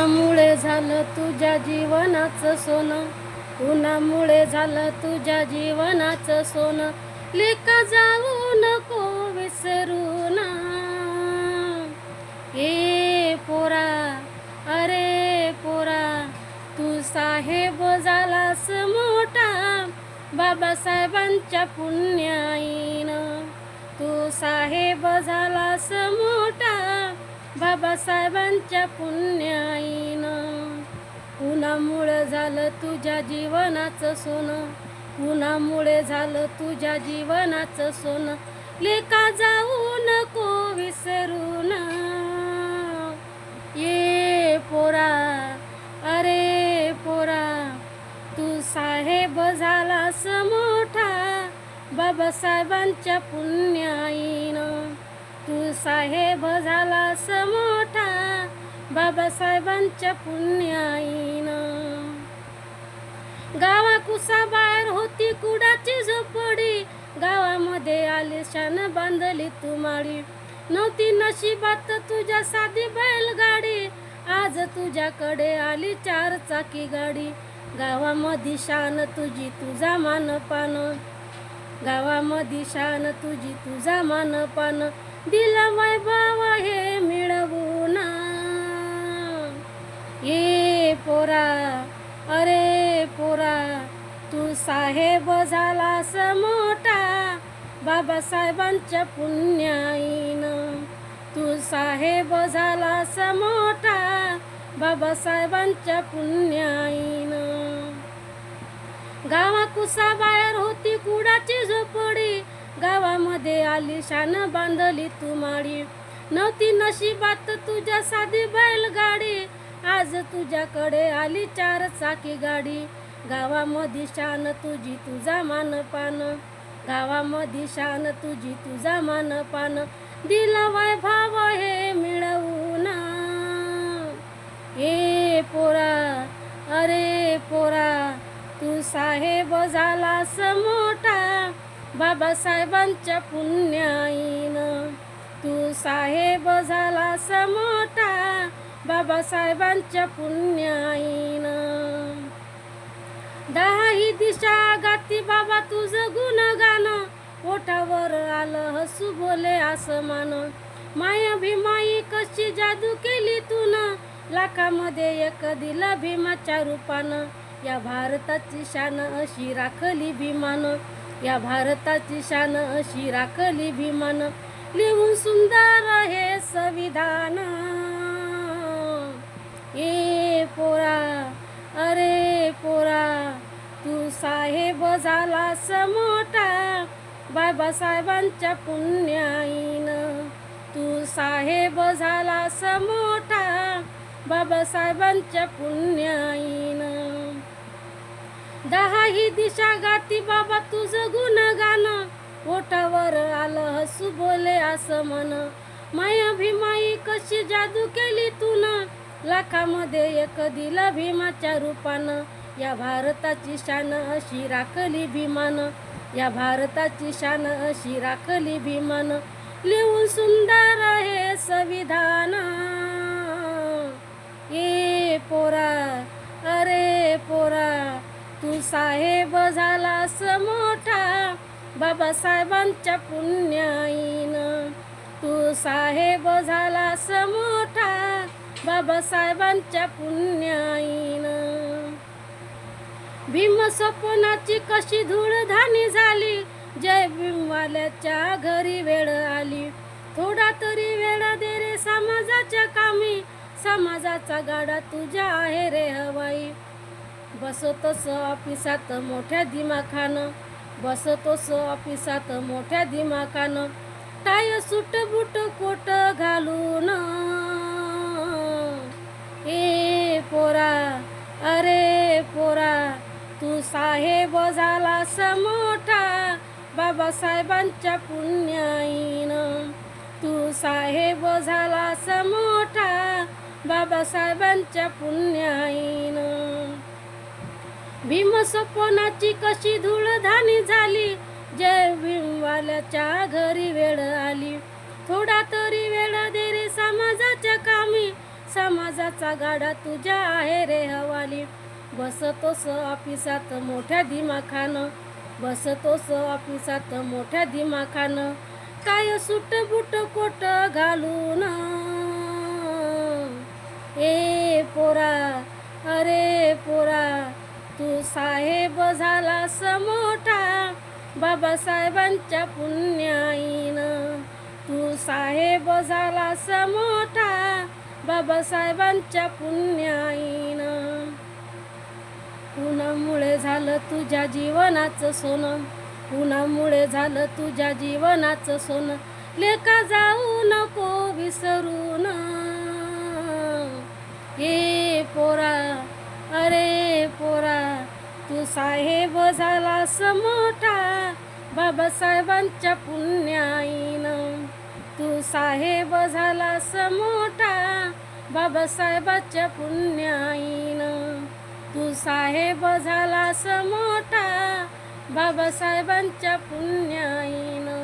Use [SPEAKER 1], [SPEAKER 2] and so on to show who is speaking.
[SPEAKER 1] उन्हामुळे झालं तुझ्या जीवनाचं सोनं. उन्हामुळे झालं तुझ्या जीवनाचं सोनं. लेका जाऊ नको विसरू ना. ए पोरा अरे पोरा तू साहेब झालास मोठा. बाबासाहेबांच्या पुण्याईनं. तू साहेब झालास मोठा. बाबासाहेबांच्या पुण्याईनं उन्हामुळे झालं तुझ्या जीवनाचं सोनं कुणामुळे झालं तुझ्या जीवनाचं सोनं. लेका जाऊ नको विसरून ये पोरा अरे पोरा तू साहेब झालास मोठा बाबासाहेबांच्या पुण्याईनं. साहेब झालास मोठा बाबासाहेबांच्या पुण्याईन. गावा कुसाबाहेर होती कुडाची झोपडी. गावामध्ये आलिशान बांधली तू माळी नव्हती नशिबात तुझ्या साधी बैलगाडी. आज तुझ्याकडे आली चार चाकी गाडी. गावामध्ये शान तुझी तुझा मान पान गावामध्ये शान तुझी तुझा मानपान. दिला वैभव हे मिळवून ये पोरा अरे पोरा तू साहेब झालास मोठा. बाबासाहेबांच्या पुण्याईनं तू साहेब झालास मोठा. बाबासाहेबांच्या पुण्याईनं. गावा कुसाबाहेर होती कुडाची झोपडी. गावामध्ये आली शान बांधली तू माळी नव्हती नशिबात तुझ्या साधी बैलगाडी. आज तुझ्याकडे आली चार चाकी गाडी. गावामध्ये शान तुझी तुझा मानपान. गावामध्ये शान तुझी तुझा मानपान. दिला वैभव हे मिळवून. ए पोरा अरे पोरा तू साहेब झालास मोठा. बाबासाहेबांच्या पुण्याईनं. तू साहेब झालास मोठा बाबासाहेबांच्या पुण्याईनं. दहाही दिशा गाती बाबा तुझं गुणगान ओठावर आलं हसू बोले असं मान माया भीमाई कशी जादू केली तून लाखामध्ये एक दिला भीमाच्या रूपानं या भारताची शान अशी राखली भीमान. या भारताची शान अशी राखली भीमान. लिहून सुंदर हे संविधान. ए पोरा अरे पोरा तू साहेब झालास मोठा. बाबासाहेबांच्या पुण्याईन. तू साहेब झालास मोठा. बाबासाहेबांच्या पुण्याईन. दहा ही दिशा गाती बाबा तुझं गुणगान. ओठावर आलं हसू बोले असं म्हण. माया भीमाई कशी जादू केली तून? लाखामध्ये एक दिला भीमाच्या रूपानं. या भारताची शान अशी राखली भीमान. या भारताची शान अशी राखली भीमान. लिहून सुंदर हे संविधान. ए पोरा अरे पोरा तू साहेब झालास मोठा बाबासाहेबांच्या पुण्याईन. तू साहेब झालास मोठा बाबासाहेबांच्या पुण्याईन. भीम स्वप्नाची कशी धूळधानी झाली जय भीमवाल्याच्या घरी वेळ आली. थोडा तरी वेळ दे रे समाजाच्या कामी समाजाचा गाडा तुझ्या आहे रे हवाई. बसतोस ऑफिसात मोठ्या दिमाखानं. बसतोस ऑफिसात मोठ्या दिमाखानं. टाय सुट बुट कोट घालून. ए पोरा अरे पोरा तू साहेब झालास मोठा बाबासाहेबांच्या पुण्याईन. तू साहेब झालास मोठा बाबासाहेबांच्या पुण्याईन. भीमसपनाची कशी धूळधानी झाली? जय भीमवाल्याच्या घरी वेळ आली. थोडा तरी वेळ दे रे समाजाच्या कामी. समाजाचा गाडा तुझ्या आहे रे हवाली. बसतोस ऑफिसात मोठ्या दिमाखानं. बसतोस ऑफिसात मोठ्या दिमाखानं. काय सुट बुट कोट घालून? ए पोरा अरे पोरा साहेब झाला मोठा बाबासाहेबांच्या पुण्याईनं. तू साहेब झाला मोठा बाबासाहेबांच्या पुण्याईनं. कुणामुळे झालं तुझ्या जीवनाचं सोनं? कुणामुळे झालं तुझ्या जीवनाचं सोनं? लेका जाऊ नको विसरून हे पोरा अरे तू साहेब झालास मोठा बाबासाहेबांच्या पुण्याईन. तू साहेब झालास मोठा बाबासाहेबाच्या पुण्याईन. तू साहेब झालास मोठा बाबासाहेबांच्या पुण्याईन.